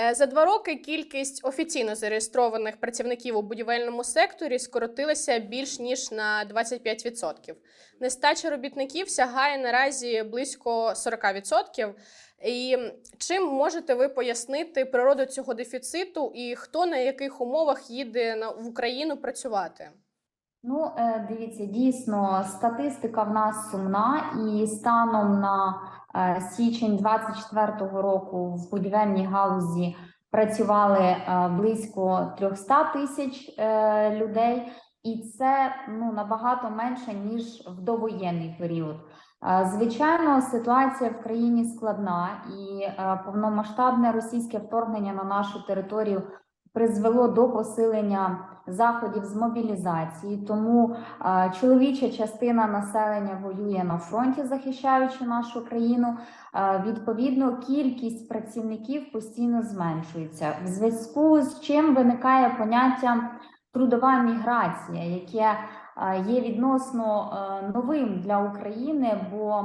Е, За два роки кількість офіційно зареєстрованих працівників у будівельному секторі скоротилася більш ніж на 25%. Нестача робітників сягає наразі близько 40%. І чим можете ви пояснити природу цього дефіциту і хто на яких умовах їде в Україну працювати? Ну, е, дивіться, дійсно, статистика в нас сумна, і станом на е, січень 24-го року в будівельній галузі працювали е, близько 300 тисяч людей, і це ну набагато менше ніж в довоєнний період. Звичайно, ситуація в країні складна, і повномасштабне російське вторгнення на нашу територію призвело до посилення заходів з мобілізації. Тому чоловіча частина населення воює на фронті, захищаючи нашу країну. Відповідно, кількість працівників постійно зменшується. В зв'язку з чим виникає поняття трудова міграція, яке є відносно новим для України, бо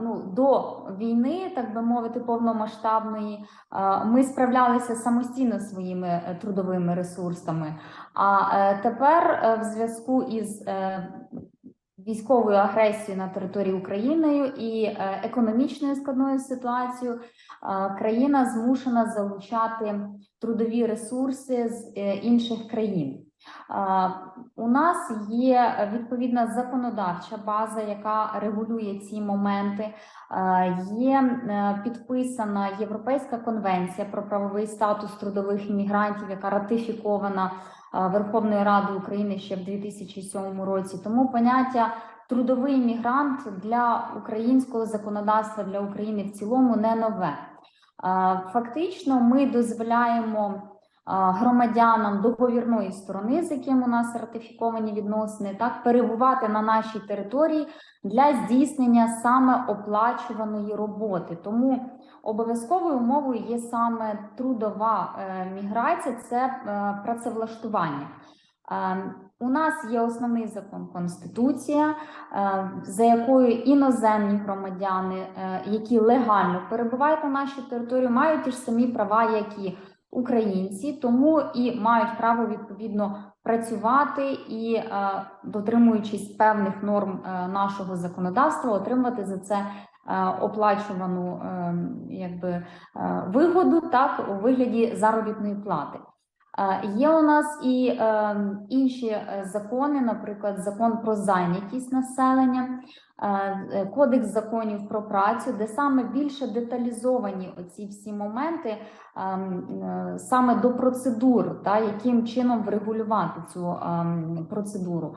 ну, до війни, так би мовити, повномасштабної, е, ми справлялися самостійно своїми е, трудовими ресурсами. А е, тепер, е, в зв'язку із е, військовою агресією на території України і е, економічною складною ситуацією, е, країна змушена залучати трудові ресурси з е, інших країн. Е, У нас є відповідна законодавча база, яка регулює ці моменти. Е, Є е, підписана Європейська конвенція про правовий статус трудових іммігрантів, яка ратифікована е, Верховною Радою України ще в 2007 році. Тому поняття трудовий мігрант для українського законодавства для України в цілому не нове. Е, Фактично, ми дозволяємо е, громадянам договірної сторони, з яким у нас ратифіковані відносини, так перебувати на нашій території для здійснення саме оплачуваної роботи. Тому обов'язковою умовою є саме трудова е, міграція, це е, працевлаштування. Е, У нас є основний закон Конституція, е, за якою іноземні громадяни, е, які легально перебувають на нашій території, мають ті ж самі права, як і українці, тому і мають право відповідно працювати і, е, дотримуючись певних норм е, нашого законодавства, отримувати за це е, оплачувану е, якби, вигоду так у вигляді заробітної плати. Є у нас і е, інші е, закони, наприклад, закон про зайнятість населення, е, е, кодекс законів про працю, де саме більше деталізовані оці всі моменти ем, саме до процедур, та яким чином врегулювати цю ем, процедуру.